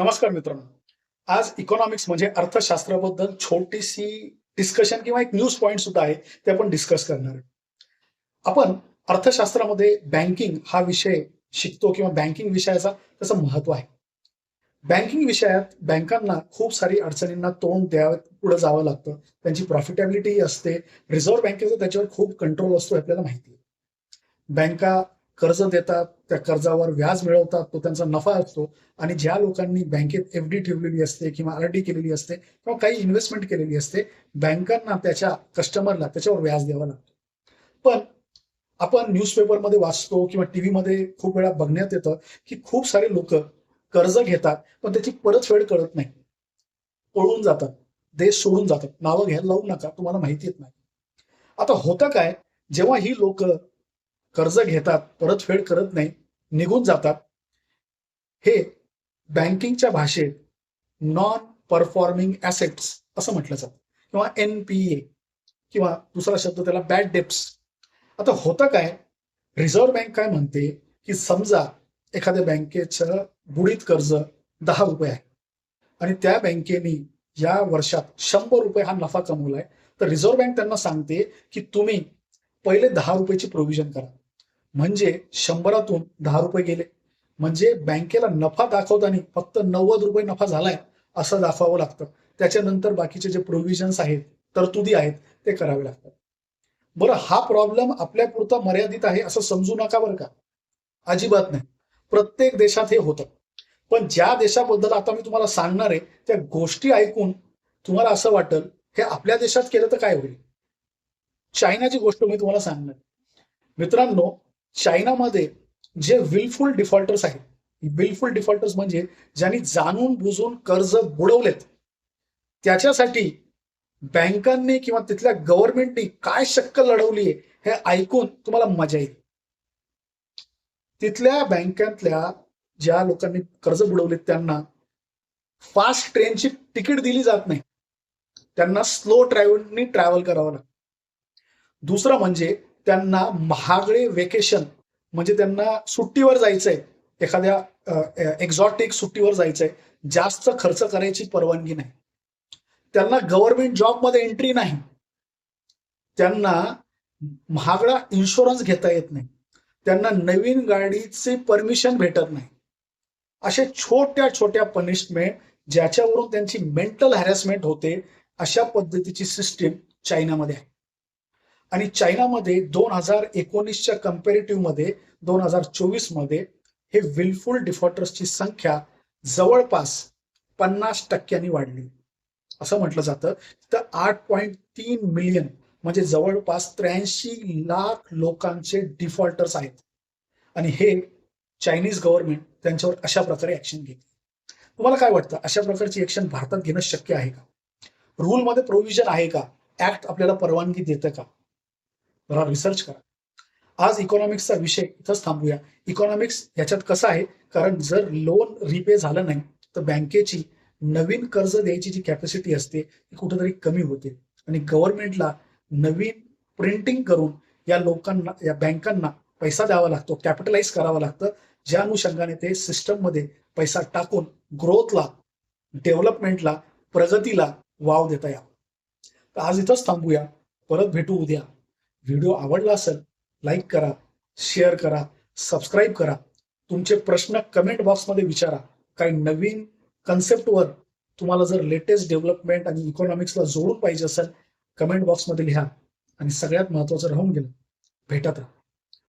नमस्कार मित्रांनो. आज इकॉनॉमिक्स म्हणजे अर्थशास्त्राबद्दल छोटीशी डिस्कशन किंवा एक न्यूज पॉइंट सुद्धा आहे ते आपण डिस्कस करणार आपण अर्थशास्त्रामध्ये बँकिंग हा विषय शिकतो किंवा बँकिंग विषयाचा त्याचं महत्त्व आहे. बँकिंग विषयात बँकांना खूप सारी अडचणींना तोंड द्यावं पुढे जावं लागतं. त्यांची प्रॉफिटेबिलिटी असते. रिझर्व्ह बँकेचा त्याच्यावर खूप कंट्रोल असतो आपल्याला माहिती आहे. बँका कर्ज देतात त्या कर्जावर व्याज मिळवतात तो त्यांचा नफा असतो. आणि ज्या लोकांनी बँकेत एफ डी ठेवलेली असते किंवा आर डी केलेली असते किंवा काही इन्व्हेस्टमेंट केलेली असते बँकांना त्याच्या कस्टमरला त्याच्यावर व्याज द्यावं लागतं. पण आपण न्यूजपेपरमध्ये वाचतो किंवा टीव्हीमध्ये खूप वेळा बघण्यात येतं की खूप सारे लोक कर्ज घेतात पण त्याची परतफेड करत नाही. पळून जातात. देश सोडून जातात. नावं घ्यायला लावू नका. तुम्हाला माहिती येत नाही. आता होतं काय? जेव्हा ही लोक कर्ज घेतात परतफेड करत नाही निघून जातात. हे बँकिंगच्या भाषेत नॉन परफॉर्मिंग ऍसेट्स असं म्हटलं जातं. किंवा एन पी ए किंवा दुसरा शब्द त्याला बॅड डेप्स आता होतं काय? रिझर्व्ह बँक काय म्हणते? की समजा एखाद्या बँकेचं बुडीत कर्ज दहा रुपये आहे. आणि त्या बँकेने या वर्षात शंभर रुपये हा नफा कमवलाय. तर रिझर्व्ह बँक त्यांना सांगते की तुम्ही पहिले दहा रुपयाची प्रोव्हिजन करा. म्हणजे शंभरातून दहा रुपये गेले. म्हणजे बँकेला नफा दाखवताना फक्त नव्वद रुपये नफा झालाय असं दाखवावं लागतं. त्याच्यानंतर बाकीचे जे प्रोव्हिजन्स आहेत तरतुदी आहेत ते करावे लागतात. बरं हा प्रॉब्लेम आपल्या पुरता मर्यादित आहे असं समजू नका बरं का. अजिबात नाही. प्रत्येक देशात हे होतं. पण ज्या देशाबद्दल आता मी तुम्हाला सांगणार आहे त्या गोष्टी ऐकून तुम्हाला असं वाटेल हे आपल्या देशात केलं तर काय होईल? चायनाची गोष्ट मी तुम्हाला सांगणार मित्रांनो चायनामध्ये जे विलफुल डिफॉल्टर्स आहेत विलफुल डिफॉल्टर्स म्हणजे ज्यांनी जाणून बुजून कर्ज बुडवलेत त्याच्यासाठी बँकांनी किंवा तिथल्या गव्हर्नमेंटनी काय शक्कल लढवली आहे हे ऐकून तुम्हाला मजा येईल. तिथल्या बँकांतल्या ज्या लोकांनी कर्ज बुडवलेत त्यांना फास्ट ट्रेनची तिकीट दिली जात नाही. त्यांना स्लो ट्रॅव्हलनी ट्रॅव्हल करावं लागतं. दुसरं म्हणजे त्यांना महागडे वेकेशन म्हणजे त्यांना सुट्टीवर जायचंय. एखाद्या एक्झॉटिक सुट्टीवर जायचंय. जास्त खर्च करायची परवानगी नाही. त्यांना गव्हर्नमेंट जॉबमध्ये एंट्री नाही. त्यांना महागडा इन्शुरन्स घेता येत नाही. त्यांना नवीन गाडीचे परमिशन भेटत नाही. असे छोट्या छोट्या पनिशमेंट ज्याच्यावरून त्यांची मेंटल हॅरॅसमेंट होते अशा पद्धतीची सिस्टीम चायनामध्ये आहे. आणि चायनामध्ये दोन हजार एकोणीसच्या कम्पॅरेटिव्हमध्ये दोन हजार चोवीसमध्ये हे विलफुल डिफॉल्टर्सची संख्या जवळपास पन्नास टक्क्यांनी वाढली. असं म्हटलं जातं. तर आठ पॉईंट तीन मिलियन म्हणजे जवळपास त्र्याऐंशी लाख लोकांचे डिफॉल्टर्स आहेत. आणि हे चायनीज गव्हर्नमेंट त्यांच्यावर अशा प्रकारे ऍक्शन घेते. तुम्हाला काय वाटतं? अशा प्रकारची ऍक्शन भारतात घेणं शक्य आहे का? रूलमध्ये प्रोव्हिजन आहे का? ऍक्ट आपल्याला परवानगी देतं का? जरा रिसर्च करा. आज इकॉनॉमिक्सचा विषय इथंच थांबूया. इकॉनॉमिक्स याच्यात कसं आहे? कारण जर लोन रिपे झालं नाही तर बँकेची नवीन कर्ज द्यायची जी कॅपॅसिटी असते ती कुठेतरी कमी होते. आणि गव्हर्नमेंटला नवीन प्रिंटिंग करून या लोकांना या बँकांना पैसा द्यावा लागतो कॅपिटलाइज करावं लागतं. ज्या अनुषंगाने ते सिस्टममध्ये पैसा टाकून ग्रोथला डेव्हलपमेंटला प्रगतीला वाव देता यावं. तर आज इथंच थांबूया. परत भेटू उद्या. व्हिडिओ आवडला असेल लाईक करा शेअर करा सबस्क्राईब करा. तुमचे प्रश्न कमेंट बॉक्समध्ये विचारा. काही नवीन कन्सेप्टवर तुम्हाला जर लेटेस्ट डेव्हलपमेंट आणि इकॉनॉमिक्सला जोडून पाहिजे असेल कमेंट बॉक्समध्ये लिहा. आणि सगळ्यात महत्वाचं राहून गेलं भेटत राहा.